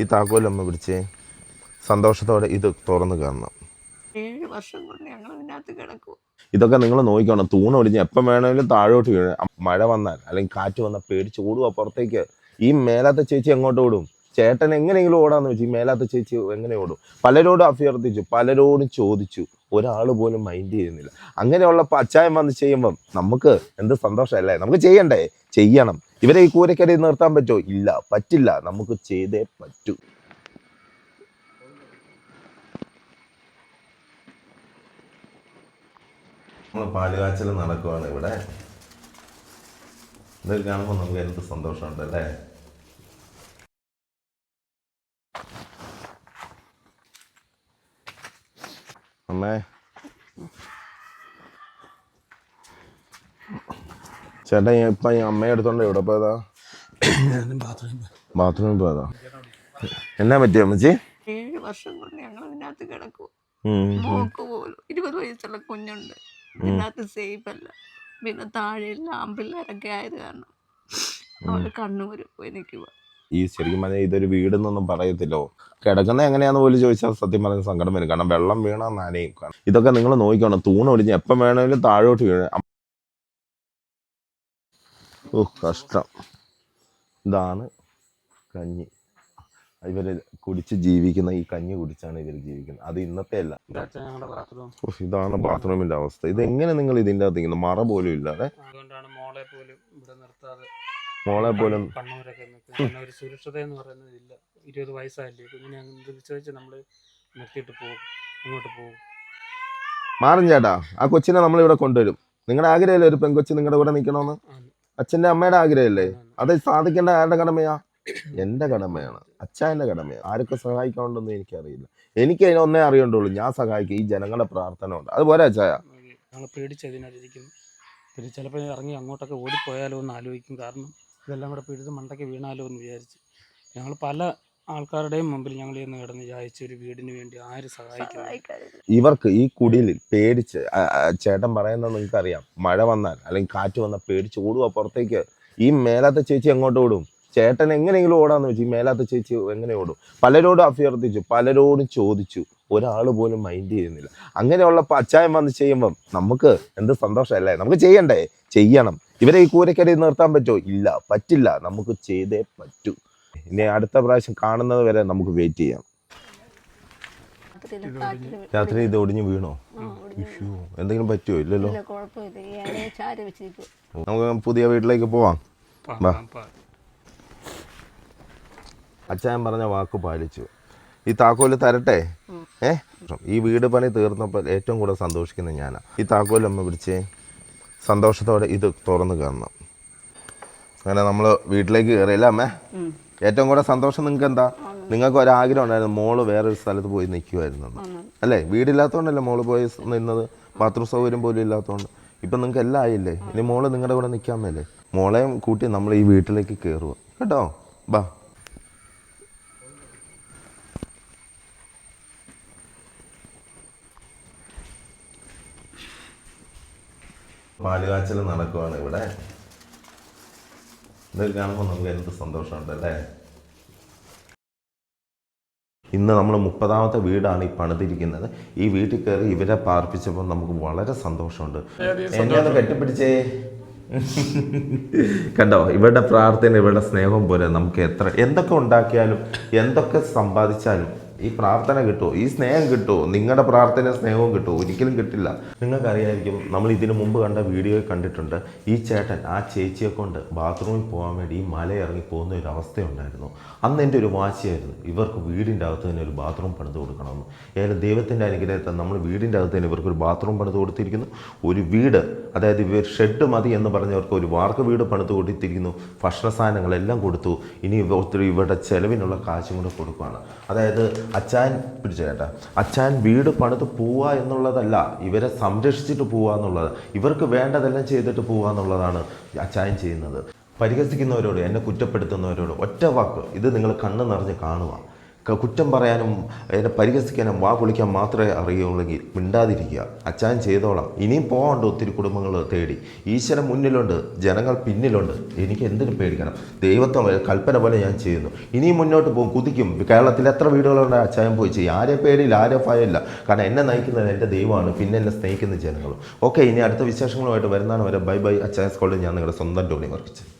ഈ താക്കോലമ്മ പിടിച്ച് സന്തോഷത്തോടെ ഇത് തുറന്ന് കാണണം. ഏഴ് വർഷം കൊണ്ട് ഞങ്ങൾ അതിനകത്ത് കിടക്കും. ഇതൊക്കെ നിങ്ങൾ നോക്കിക്കോണം. തൂണൊടിഞ്ഞ് എപ്പം വേണമെങ്കിലും താഴോട്ട് വീഴും. മഴ വന്നാൽ അല്ലെങ്കിൽ കാറ്റ് വന്നാൽ പേടിച്ച് ഓടുക പുറത്തേക്ക്. ഈ മേലാത്ത ചേച്ചി എങ്ങോട്ട് ഓടും? ചേട്ടൻ എങ്ങനെയെങ്കിലും ഓടാന്ന് വെച്ചു ഈ മേലാത്ത ചേച്ചി എങ്ങനെ ഓടും? പലരോടും അഭ്യർത്ഥിച്ചു പലരോടും ചോദിച്ചു. ഒരാൾ പോലും മൈൻഡ് ചെയ്യുന്നില്ല. അങ്ങനെയുള്ള അച്ചായം വന്ന് ചെയ്യുമ്പം നമുക്ക് എന്ത് സന്തോഷമല്ലേ നമുക്ക് ചെയ്യണ്ടേ? ചെയ്യണം. ഇവരെ ഈ കൂരക്കരയിൽ നിർത്താൻ പറ്റുമോ ഇല്ല പറ്റില്ല. നമുക്ക് ചെയ്തേ പറ്റൂ. നമ്മൾ പാലുകാച്ചൽ നടക്കുവാണ് ഇവിടെ. ഇത് കാണുമ്പോൾ നമുക്ക് എന്ത് സന്തോഷമുണ്ട് അല്ലേ? അമ്മേ ചേട്ടാ ഇപ്പൊ അമ്മയെ എടുത്തോണ്ട് എവിടെ പോയതാ? ബാത്റൂമിൽ പോയതാ. എന്നാ പറ്റിയ അമ്മച്ചി? ഏഴ് വർഷം കൊണ്ട് ഞങ്ങൾ ഇതിനകത്ത് കിടക്കും. മോക്ക് പോലും ഇരുപത് വയസ്സുള്ള കുഞ്ഞുണ്ട്. ഇതിനകത്ത് സേഫ് അല്ല. പിന്നെ താഴെയുള്ള ആമ്പിള്ളേരൊക്കെ ആയത് കാരണം അവൾ കണ്ണൂര് പോയി നിൽക്കുക ഈ ശരിക്കും പറഞ്ഞാൽ ഇതൊരു വീടെന്നൊന്നും പറയത്തില്ലോ. കിടക്കുന്ന എങ്ങനെയാന്ന് പോലും ചോദിച്ചാൽ സത്യം പറഞ്ഞ സങ്കടം വരും. കാരണം വെള്ളം വീണാൽ നനയും കാരണം ഇതൊക്കെ നിങ്ങൾ നോക്കിക്കണം. തൂണൊടിഞ്ഞ് എപ്പം വേണമെങ്കിലും താഴോട്ട് വീഴും. ഓ കഷ്ടം. ഇതാണ് കഞ്ഞി. ഇവർ കുടിച്ച് ജീവിക്കുന്ന ഈ കഞ്ഞി കുടിച്ചാണ് ഇവർ ജീവിക്കുന്നത്. അത് ഇന്നത്തെ അല്ല. ഇതാണ് ബാത്റൂമിന്റെ അവസ്ഥ. ഇത് എങ്ങനെ നിങ്ങൾ ഇതിന്റെ അകത്ത് മറ പോലും ഇല്ലാതെ. അതുകൊണ്ടാണ് മോളെ പോലും ഇവിടെ നിർത്താതെ മോളെ പോലും കണ്ണൂരൊക്കെ നിൽക്കുന്നത് ഒരു സുരക്ഷിത എന്ന് പറയുന്നത് ഇല്ല. ഇരുപത് വയസ്സായില്ലേ? കുഞ്ഞിനെ വിശ്വസിച്ച് നമ്മൾ നിർത്തിയിട്ട് പോകും. അങ്ങോട്ട് പോകും. മാറും ചേട്ടാ. ആ കൊച്ചിനെ നമ്മൾ ഇവിടെ കൊണ്ടുവരും. നിങ്ങളുടെ ആഗ്രഹമല്ലേ ഒരു പെൺകൊച്ചി നിങ്ങളുടെ കൂടെ നിൽക്കണമെന്ന്. അച്ഛന്റെ അമ്മയുടെ ആഗ്രഹമല്ലേ അത് സാധിക്കേണ്ട ആരുടെ കടമയാ? എന്റെ കടമയാണ്. അച്ഛന്റെ കടമയാണ്. ആരൊക്കെ സഹായിക്കാനുണ്ടെന്ന് എനിക്കറിയില്ല. എനിക്ക് അതിനൊന്നേ അറിയണ്ടുള്ളൂ. ഞാൻ സഹായിക്കും. ഈ ജനങ്ങളുടെ പ്രാർത്ഥന ഉണ്ട്. അതുപോലെ അച്ഛായ ഞങ്ങൾ പേടിച്ചതിനകത്തിരിക്കുന്നു പിന്നെ ചിലപ്പോൾ ഇറങ്ങി അങ്ങോട്ടൊക്കെ ഓടിപ്പോയാലോ എന്ന് ആലോചിക്കും. കാരണം ഇതെല്ലാം കൂടെ പിഴുത് മണ്ടയ്ക്ക് വീണാലോ എന്ന് വിചാരിച്ച്. ഞങ്ങൾ പല ആൾക്കാരുടെയും മുമ്പിൽ ഞങ്ങൾ ഇന്ന് കിടന്ന് ചായച്ച ഒരു വീടിന് വേണ്ടി ആര് സഹായിക്കുന്നു? ഇവർക്ക് ഈ കുടിയിൽ പേടിച്ച് ചേട്ടൻ പറയുന്നത് നിങ്ങൾക്ക് അറിയാം മഴ വന്നാൽ അല്ലെങ്കിൽ കാറ്റ് വന്നാൽ പേടിച്ച് ഓടുക പുറത്തേക്ക് ഈ മേലാത്ത ചേച്ചി എങ്ങോട്ട് ഓടും? ചേട്ടൻ എങ്ങനെയെങ്കിലും ഓടാന്ന് വെച്ചു ഈ മേലാത്ത ചേച്ചി എങ്ങനെ ഓടും? പലരോടും അഭ്യർത്ഥിച്ചു പലരോടും ചോദിച്ചു. ഒരാൾ പോലും മൈൻഡ് ചെയ്യുന്നില്ല. അങ്ങനെയുള്ള അച്ചായം വന്ന് ചെയ്യുമ്പം നമുക്ക് എന്ത് സന്തോഷമല്ലേ? നമുക്ക് ചെയ്യണ്ടേ? ചെയ്യണം. ഇവരെ ഈ കൂരക്കരയിൽ നിർത്താൻ പറ്റുമോ ഇല്ല പറ്റില്ല. നമുക്ക് ചെയ്തേ പറ്റൂ. ഇനി അടുത്ത പ്രാവശ്യം കാണുന്നത് വരെ നമുക്ക് വെയിറ്റ് ചെയ്യാം. രാത്രി ഇത് ഒടിഞ്ഞു വീണോ? എന്തെങ്കിലും പറ്റുമോ ഇല്ലല്ലോ. നമുക്ക് പുതിയ വീട്ടിലേക്ക് പോവാം. അച്ഛൻ പറഞ്ഞ വാക്ക് പാലിച്ചു. ഈ താക്കോൽ തരട്ടെ? ഏ? ഈ വീട് പണി തീർന്നപ്പോൾ ഏറ്റവും കൂടുതൽ സന്തോഷിക്കുന്നത് ഞാനാ. ഈ താക്കോൽ അമ്മ പിടിച്ചേ? സന്തോഷത്തോടെ ഇത് തുറന്ന് കാണണം. അങ്ങനെ നമ്മൾ വീട്ടിലേക്ക് കയറിയില്ല അമ്മേ? ഏറ്റവും കൂടെ സന്തോഷം നിങ്ങൾക്ക് എന്താ നിങ്ങൾക്ക് ഒരാഗ്രഹം ഉണ്ടായിരുന്നു മോൾ വേറൊരു സ്ഥലത്ത് പോയി നിൽക്കുമായിരുന്നു അല്ലേ? വീടില്ലാത്തതുകൊണ്ടല്ലേ മോൾ പോയി നിന്നത്? ബാത്റൂം സൗകര്യം പോലും ഇല്ലാത്തതുകൊണ്ട് ഇപ്പം നിങ്ങൾക്ക് എല്ലാം ആയില്ലേ? ഇനി മോൾ നിങ്ങളുടെ കൂടെ നിൽക്കാൻ മേലേ മോളെയും കൂട്ടി നമ്മൾ ഈ വീട്ടിലേക്ക് കയറുക കേട്ടോ? ബാ. പാലുകാച്ചൽ നടക്കുവാണ് ഇവിടെ. ഇതൊക്കെ കാണുമ്പോൾ നമുക്ക് എന്ത് സന്തോഷമുണ്ട് അല്ലേ? ഇന്ന് നമ്മൾ മുപ്പതാമത്തെ വീടാണ് ഈ പണിതിരിക്കുന്നത്. ഈ വീട്ടിൽ കയറി ഇവരെ പാർപ്പിച്ചപ്പോൾ നമുക്ക് വളരെ സന്തോഷമുണ്ട്. എന്നെയൊന്ന് കെട്ടിപ്പിടിച്ചേ. കണ്ടോ ഇവരുടെ പ്രാർത്ഥന ഇവരുടെ സ്നേഹം പോലെ നമുക്ക് എത്ര എന്തൊക്കെ ഉണ്ടാക്കിയാലും എന്തൊക്കെ സമ്പാദിച്ചാലും ഈ പ്രാർത്ഥന കിട്ടുമോ ഈ സ്നേഹം കിട്ടുമോ നിങ്ങളുടെ പ്രാർത്ഥന സ്നേഹവും കിട്ടുമോ ഒരിക്കലും കിട്ടില്ല. നിങ്ങൾക്കറിയായിരിക്കും നമ്മൾ ഇതിനു മുമ്പ് കണ്ട വീഡിയോ കണ്ടിട്ടുണ്ട് ഈ ചേട്ടൻ ആ ചേച്ചിയെ കൊണ്ട് ബാത്റൂമിൽ പോകാൻ വേണ്ടി ഈ മല ഇറങ്ങി പോകുന്ന ഒരു അവസ്ഥയുണ്ടായിരുന്നു. അന്ന് എന്റെ ഒരു വാശിയായിരുന്നു ഇവർക്ക് വീടിന്റെ അകത്ത് തന്നെ ഒരു ബാത്റൂം പണിത് കൊടുക്കണമെന്ന്. ഏതായാലും ദൈവത്തിന്റെ അനുഗ്രഹത്തിൽ നമ്മൾ വീടിന്റെ അകത്ത് തന്നെ ഇവർക്ക് ഒരു ബാത്റൂം പണിത് കൊടുത്തിരിക്കുന്നു. ഒരു വീട് അതായത് ഇവർ ഷെഡ് മതി എന്ന് പറഞ്ഞവർക്ക് ഒരു വാർക്ക് വീട് പണിത് കൊടുത്തിരിക്കുന്നു. ഭക്ഷണ സാധനങ്ങളെല്ലാം കൊടുത്തു. ഇനി ഒത്തിരി ഇവരുടെ ചെലവിനുള്ള കാശും കൂടെ കൊടുക്കുകയാണ് അതായത് അച്ചാൻ പിടിച്ച കേട്ടാ. അച്ചാൻ വീട് പണിത് പോവുക എന്നുള്ളതല്ല ഇവരെ സംരക്ഷിച്ചിട്ട് പോവുക എന്നുള്ളത്. ഇവർക്ക് വേണ്ടതെല്ലാം ചെയ്തിട്ട് പോവുക എന്നുള്ളതാണ് അച്ചായൻ ചെയ്യുന്നത്. പരിഹസിക്കുന്നവരോട് എന്നെ കുറ്റപ്പെടുത്തുന്നവരോട് ഒറ്റ വാക്ക് ഇത് നിങ്ങൾ കണ്ണ് നിറഞ്ഞ് കാണുക. കുറ്റം പറയാനും എന്നെ പരിഹസിക്കാനും വാ പൊളിക്കാൻ മാത്രമേ അറിയുള്ളെങ്കിൽ മിണ്ടാതിരിക്കുക. അച്ചാൻ ചെയ്തോളാം. ഇനിയും പോകാണ്ട് ഒത്തിരി കുടുംബങ്ങൾ തേടി. ഈശ്വരൻ മുന്നിലുണ്ട് ജനങ്ങൾ പിന്നിലുണ്ട്. എനിക്ക് എന്തിനു പേടിക്കണം. ദൈവത്തെ കൽപ്പന പോലെ ഞാൻ ചെയ്യുന്നു. ഇനിയും മുന്നോട്ട് പോകും കുതിക്കും. കേരളത്തിൽ എത്ര വീടുകളുണ്ട് അച്ചായം പോയി ചെയ്യും. ആരെ പേടിയില്ല ആരെ ഭയമില്ല. കാരണം എന്നെ നയിക്കുന്നത് എന്റെ ദൈവമാണ് പിന്നെ എന്നെ സ്നേഹിക്കുന്ന ജനങ്ങളും. ഓക്കെ ഇനി അടുത്ത വിശേഷങ്ങളുമായിട്ട് വരുന്നതാണ് വരെ. Bye bye. അച്ചായ സ്കോളിൽ ഞാൻ നിങ്ങളുടെ സ്വന്തം ടോണി വർക്കിച്ചു